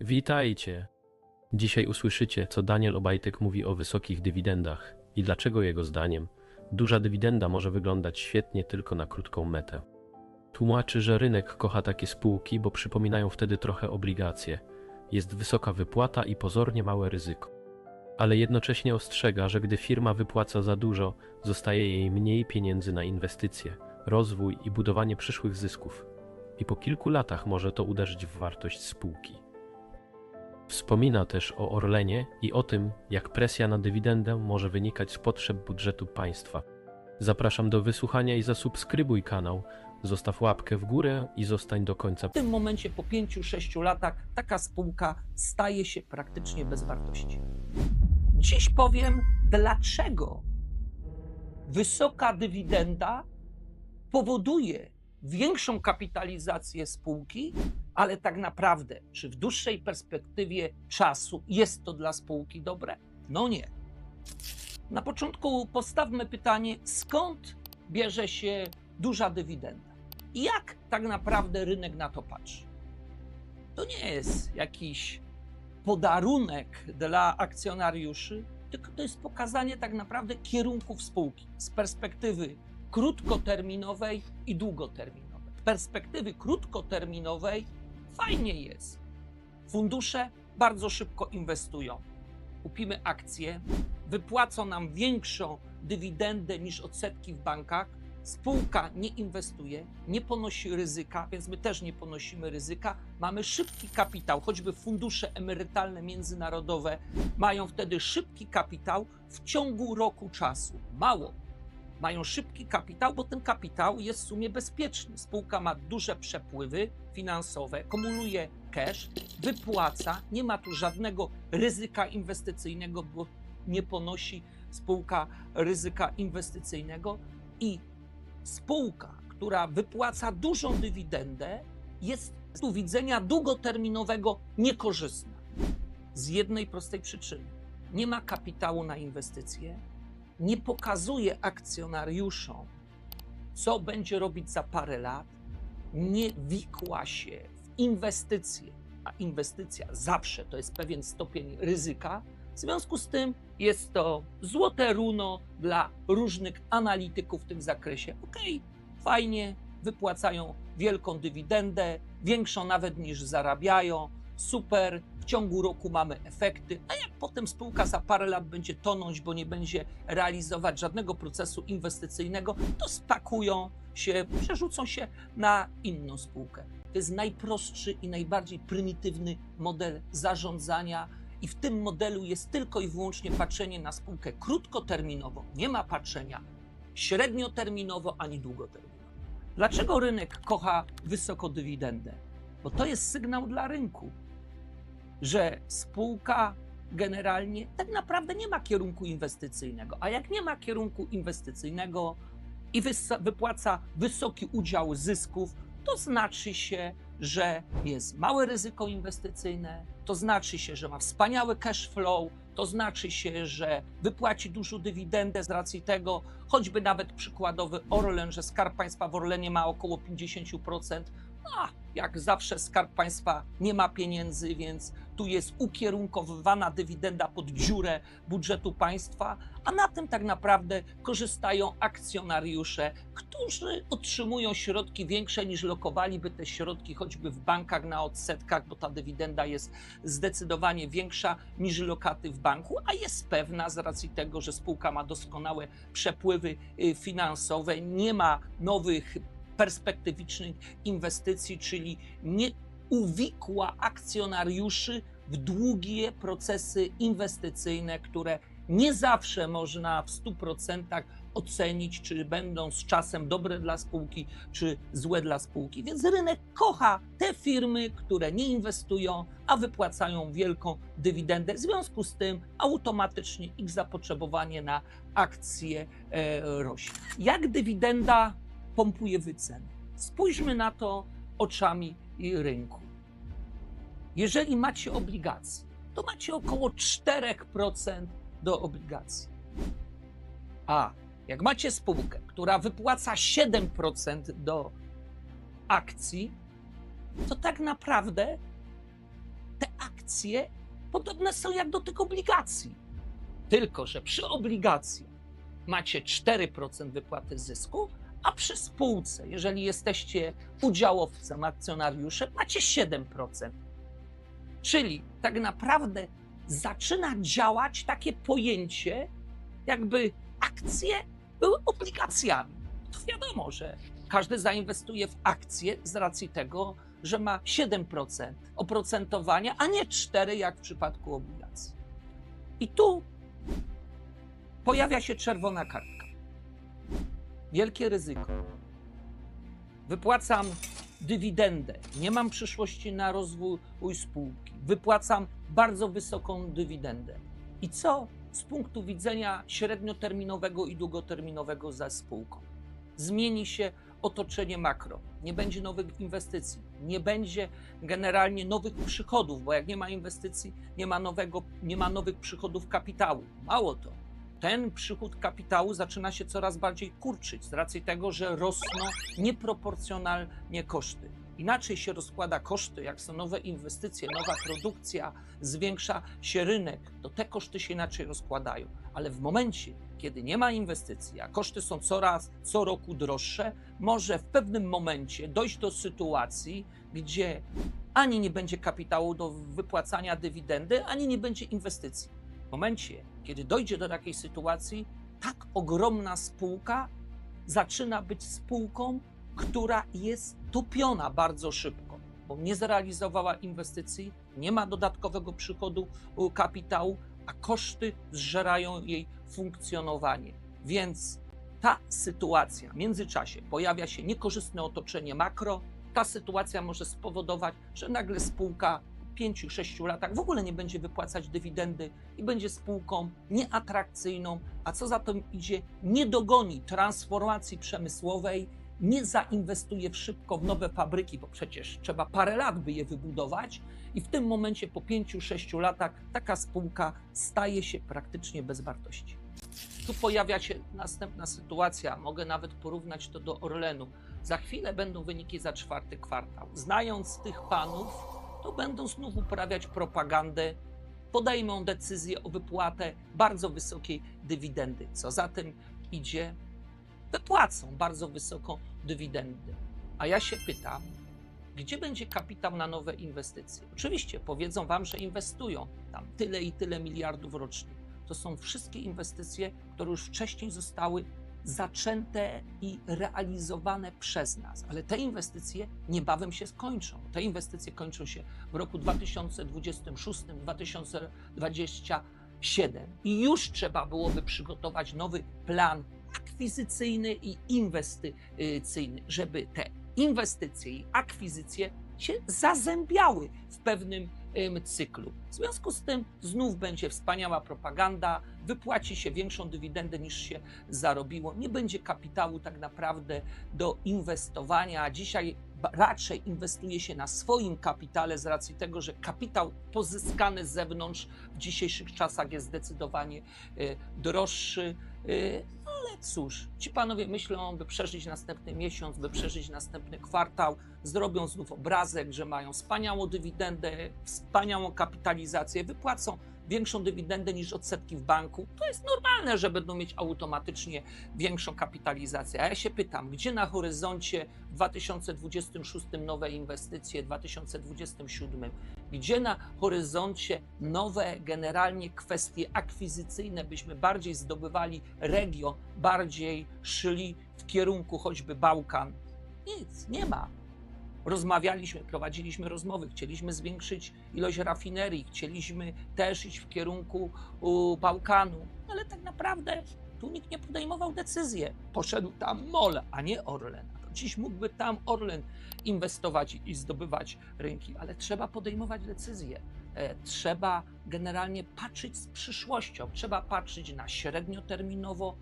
Witajcie! Dzisiaj usłyszycie, co Daniel Obajtek mówi o wysokich dywidendach i dlaczego jego zdaniem duża dywidenda może wyglądać świetnie tylko na krótką metę. Tłumaczy, że rynek kocha takie spółki, bo przypominają wtedy trochę obligacje. Jest wysoka wypłata i pozornie małe ryzyko. Ale jednocześnie ostrzega, że gdy firma wypłaca za dużo, zostaje jej mniej pieniędzy na inwestycje, rozwój i budowanie przyszłych zysków. I po kilku latach może to uderzyć w wartość spółki. Wspomina też o Orlenie i o tym, jak presja na dywidendę może wynikać z potrzeb budżetu państwa. Zapraszam do wysłuchania i zasubskrybuj kanał, zostaw łapkę w górę i zostań do końca. W tym momencie po 5-6 latach taka spółka staje się praktycznie bez wartości. Dziś powiem, dlaczego wysoka dywidenda powoduje większą kapitalizację spółki, ale tak naprawdę, czy w dłuższej perspektywie czasu jest to dla spółki dobre? No nie. Na początku postawmy pytanie, skąd bierze się duża dywidenda? I jak tak naprawdę rynek na to patrzy? To nie jest jakiś podarunek dla akcjonariuszy, tylko to jest pokazanie tak naprawdę kierunków spółki z perspektywy krótkoterminowej i długoterminowej. Perspektywy krótkoterminowej fajnie jest. Fundusze bardzo szybko inwestują. Kupimy akcje, wypłacą nam większą dywidendę niż odsetki w bankach. Spółka nie inwestuje, nie ponosi ryzyka, więc my też nie ponosimy ryzyka. Mamy szybki kapitał, choćby fundusze emerytalne międzynarodowe mają wtedy szybki kapitał w ciągu roku czasu. Mało. Mają szybki kapitał, bo ten kapitał jest w sumie bezpieczny. Spółka ma duże przepływy finansowe, kumuluje cash, wypłaca, nie ma tu żadnego ryzyka inwestycyjnego, bo nie ponosi spółka ryzyka inwestycyjnego i spółka, która wypłaca dużą dywidendę, jest z punktu widzenia długoterminowego niekorzystna. Z jednej prostej przyczyny. Nie ma kapitału na inwestycje, nie pokazuje akcjonariuszom, co będzie robić za parę lat, nie wikła się w inwestycje, a inwestycja zawsze to jest pewien stopień ryzyka. W związku z tym jest to złote runo dla różnych analityków w tym zakresie. Okej, fajnie, wypłacają wielką dywidendę, większą nawet niż zarabiają, super, w ciągu roku mamy efekty, a jak potem spółka za parę lat będzie tonąć, bo nie będzie realizować żadnego procesu inwestycyjnego, to spakują się, przerzucą się na inną spółkę. To jest najprostszy i najbardziej prymitywny model zarządzania. I w tym modelu jest tylko i wyłącznie patrzenie na spółkę krótkoterminowo. Nie ma patrzenia średnioterminowo ani długoterminowo. Dlaczego rynek kocha wysoką dywidendę? Bo to jest sygnał dla rynku, że spółka generalnie tak naprawdę nie ma kierunku inwestycyjnego. A jak nie ma kierunku inwestycyjnego i wypłaca wysoki udział zysków, to znaczy się, że jest małe ryzyko inwestycyjne, to znaczy się, że ma wspaniały cash flow, to znaczy się, że wypłaci dużą dywidendę z racji tego, choćby nawet przykładowy Orlen, że Skarb Państwa w Orlenie ma około 50%. A jak zawsze Skarb Państwa nie ma pieniędzy, więc tu jest ukierunkowywana dywidenda pod dziurę budżetu państwa, a na tym tak naprawdę korzystają akcjonariusze, którzy otrzymują środki większe niż lokowaliby te środki choćby w bankach na odsetkach, bo ta dywidenda jest zdecydowanie większa niż lokaty w banku, a jest pewna z racji tego, że spółka ma doskonałe przepływy y, finansowe, nie ma nowych perspektywicznych inwestycji, czyli nie uwikła akcjonariuszy w długie procesy inwestycyjne, które nie zawsze można w 100% ocenić, czy będą z czasem dobre dla spółki, czy złe dla spółki. Więc rynek kocha te firmy, które nie inwestują, a wypłacają wielką dywidendę. W związku z tym automatycznie ich zapotrzebowanie na akcje e, rośnie. Jak dywidenda pompuje wyceny? Spójrzmy na to oczami rynku. Jeżeli macie obligacje, to macie około 4% do obligacji. A jak macie spółkę, która wypłaca 7% do akcji, to tak naprawdę te akcje podobne są jak do tych obligacji. Tylko, że przy obligacji macie 4% wypłaty zysku, a przy spółce, jeżeli jesteście udziałowcem, akcjonariuszem, macie 7%. Czyli tak naprawdę zaczyna działać takie pojęcie, jakby akcje były obligacjami. To wiadomo, że każdy zainwestuje w akcje z racji tego, że ma 7% oprocentowania, a nie 4% jak w przypadku obligacji. I tu pojawia się czerwona kartka. Wielkie ryzyko. Wypłacam dywidendę, nie mam przyszłości na rozwój spółki, wypłacam bardzo wysoką dywidendę. I co z punktu widzenia średnioterminowego i długoterminowego za spółką? Zmieni się otoczenie makro, nie będzie nowych inwestycji, nie będzie generalnie nowych przychodów, bo jak nie ma inwestycji, nie ma, nowego, nie ma nowych przychodów kapitału. Mało to, ten przychód kapitału zaczyna się coraz bardziej kurczyć z racji tego, że rosną nieproporcjonalnie koszty. Inaczej się rozkłada koszty, jak są nowe inwestycje, nowa produkcja, zwiększa się rynek, to te koszty się inaczej rozkładają. Ale w momencie, kiedy nie ma inwestycji, a koszty są coraz, co roku droższe, może w pewnym momencie dojść do sytuacji, gdzie ani nie będzie kapitału do wypłacania dywidendy, ani nie będzie inwestycji. W momencie, kiedy dojdzie do takiej sytuacji, tak ogromna spółka zaczyna być spółką, która jest topiona bardzo szybko, bo nie zrealizowała inwestycji, nie ma dodatkowego przychodu kapitału, a koszty zżerają jej funkcjonowanie. Więc ta sytuacja w międzyczasie pojawia się niekorzystne otoczenie makro. Ta sytuacja może spowodować, że nagle spółka w 5-6 latach w ogóle nie będzie wypłacać dywidendy i będzie spółką nieatrakcyjną, a co za tym idzie, nie dogoni transformacji przemysłowej, nie zainwestuje w szybko w nowe fabryki, bo przecież trzeba parę lat, by je wybudować, i w tym momencie po 5-6 latach taka spółka staje się praktycznie bez wartości. Tu pojawia się następna sytuacja, mogę nawet porównać to do Orlenu. Za chwilę będą wyniki za czwarty kwartał. Znając tych panów, to będą znów uprawiać propagandę, podejmą decyzję o wypłatę bardzo wysokiej dywidendy. Co za tym idzie, wypłacą bardzo wysoką dywidendę. A ja się pytam, gdzie będzie kapitał na nowe inwestycje? Oczywiście powiedzą wam, że inwestują tam tyle i tyle miliardów rocznie. To są wszystkie inwestycje, które już wcześniej zostały zaczęte i realizowane przez nas, ale te inwestycje niebawem się skończą. Te inwestycje kończą się w roku 2026-2027 i już trzeba byłoby przygotować nowy plan akwizycyjny i inwestycyjny, żeby te inwestycje i akwizycje się zazębiały w pewnym cyklu. W związku z tym znów będzie wspaniała propaganda, wypłaci się większą dywidendę niż się zarobiło, nie będzie kapitału tak naprawdę do inwestowania, dzisiaj raczej inwestuje się na swoim kapitale z racji tego, że kapitał pozyskany z zewnątrz w dzisiejszych czasach jest zdecydowanie e, droższy. E, ale cóż, ci panowie myślą, by przeżyć następny miesiąc, by przeżyć następny kwartał, zrobią znów obrazek, że mają wspaniałą dywidendę, wspaniałą kapitalizację, wypłacą większą dywidendę niż odsetki w banku. To jest normalne, że będą mieć automatycznie większą kapitalizację. A ja się pytam, gdzie na horyzoncie w 2026 nowe inwestycje, w 2027, gdzie na horyzoncie nowe generalnie kwestie akwizycyjne, byśmy bardziej zdobywali region, bardziej szli w kierunku choćby Bałkan. Nic, nie ma. Rozmawialiśmy, prowadziliśmy rozmowy, chcieliśmy zwiększyć ilość rafinerii, chcieliśmy też iść w kierunku Bałkanu, ale tak naprawdę tu nikt nie podejmował decyzji. Poszedł tam MOL, a nie Orlen. Dziś mógłby tam Orlen inwestować i zdobywać rynki, ale trzeba podejmować decyzje. E, Trzeba generalnie patrzeć z przyszłością, trzeba patrzeć na średnioterminowo,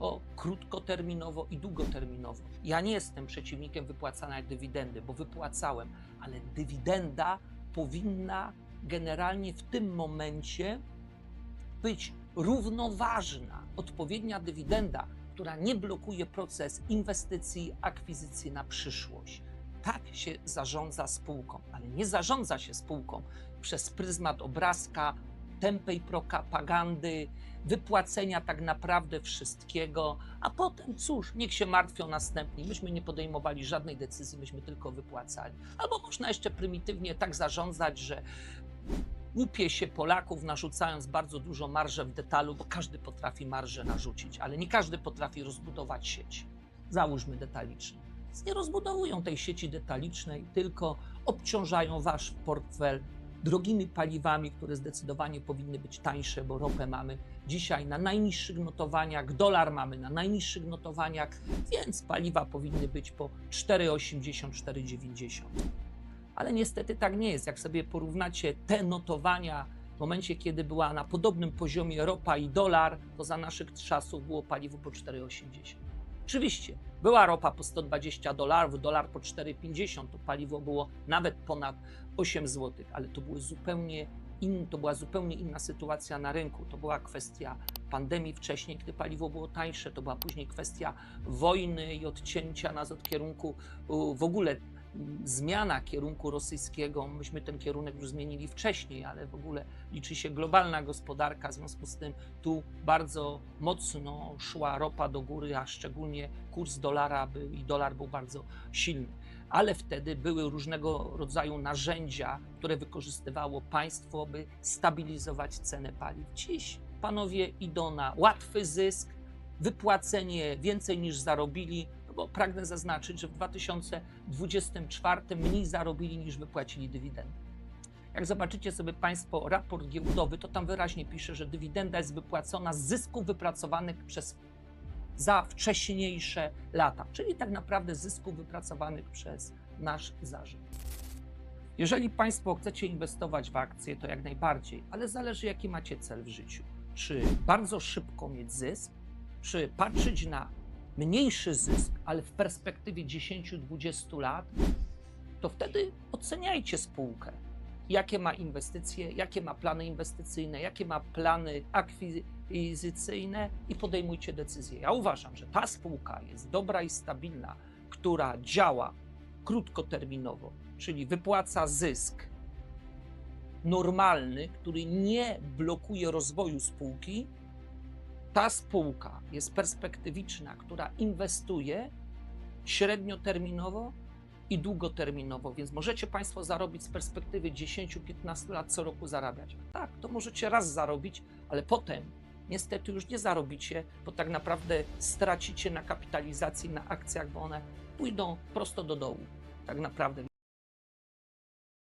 o krótkoterminowo i długoterminowo. Ja nie jestem przeciwnikiem wypłacania dywidendy, bo wypłacałem, ale dywidenda powinna generalnie w tym momencie być równoważna. Odpowiednia dywidenda, która nie blokuje proces inwestycji, akwizycji na przyszłość. tak się zarządza spółką, ale nie zarządza się spółką przez pryzmat obrazka, tępej propagandy, wypłacenia tak naprawdę wszystkiego, a potem cóż, niech się martwią następni. Myśmy nie podejmowali żadnej decyzji, myśmy tylko wypłacali. Albo można jeszcze prymitywnie tak zarządzać, że łupie się Polaków, narzucając bardzo dużo marżę w detalu, bo każdy potrafi marżę narzucić, ale nie każdy potrafi rozbudować sieć. Załóżmy detalicznie. Więc nie rozbudowują tej sieci detalicznej, tylko obciążają wasz portfel drogimi paliwami, które zdecydowanie powinny być tańsze, bo ropę mamy dzisiaj na najniższych notowaniach, dolar mamy na najniższych notowaniach, więc paliwa powinny być po 4,80, 4,90. Ale niestety tak nie jest. Jak sobie porównacie te notowania w momencie, kiedy była na podobnym poziomie ropa i dolar, to za naszych czasów było paliwo po 4,80. Oczywiście, była ropa po 120 dolarów, dolar po 4,50, to paliwo było nawet ponad 8 zł, ale to były zupełnie in, to była zupełnie inna sytuacja na rynku. To była kwestia pandemii wcześniej, gdy paliwo było tańsze, to była później kwestia wojny i odcięcia nas od kierunku w ogóle zmiana kierunku rosyjskiego. Myśmy ten kierunek już zmienili wcześniej, ale w ogóle liczy się globalna gospodarka, w związku z tym tu bardzo mocno szła ropa do góry, a szczególnie kurs dolara był i dolar był bardzo silny ale wtedy były różnego rodzaju narzędzia, które wykorzystywało państwo, by stabilizować cenę paliw. Dziś panowie idą na łatwy zysk, wypłacenie więcej niż zarobili, bo pragnę zaznaczyć, że w 2024 mniej zarobili niż wypłacili dywidendy. Jak zobaczycie sobie Państwo raport giełdowy, to tam wyraźnie pisze, że dywidenda jest wypłacona z zysków wypracowanych przez za wcześniejsze lata, czyli tak naprawdę zysków wypracowanych przez nasz zarząd. Jeżeli Państwo chcecie inwestować w akcje, to jak najbardziej, ale zależy jaki macie cel w życiu. Czy bardzo szybko mieć zysk, czy patrzeć na mniejszy zysk, ale w perspektywie 10-20 lat, to wtedy oceniajcie spółkę. Jakie ma inwestycje, jakie ma plany inwestycyjne, jakie ma plany akwizycyjne i podejmujcie decyzje. Ja uważam, że ta spółka jest dobra i stabilna, która działa krótkoterminowo, czyli wypłaca zysk normalny, który nie blokuje rozwoju spółki. Ta spółka jest perspektywiczna, która inwestuje średnioterminowo i długoterminowo, więc możecie Państwo zarobić z perspektywy 10-15 lat co roku zarabiać. Tak, to możecie raz zarobić, ale potem niestety już nie zarobicie, bo tak naprawdę stracicie na kapitalizacji, na akcjach, bo one pójdą prosto do dołu. Tak naprawdę.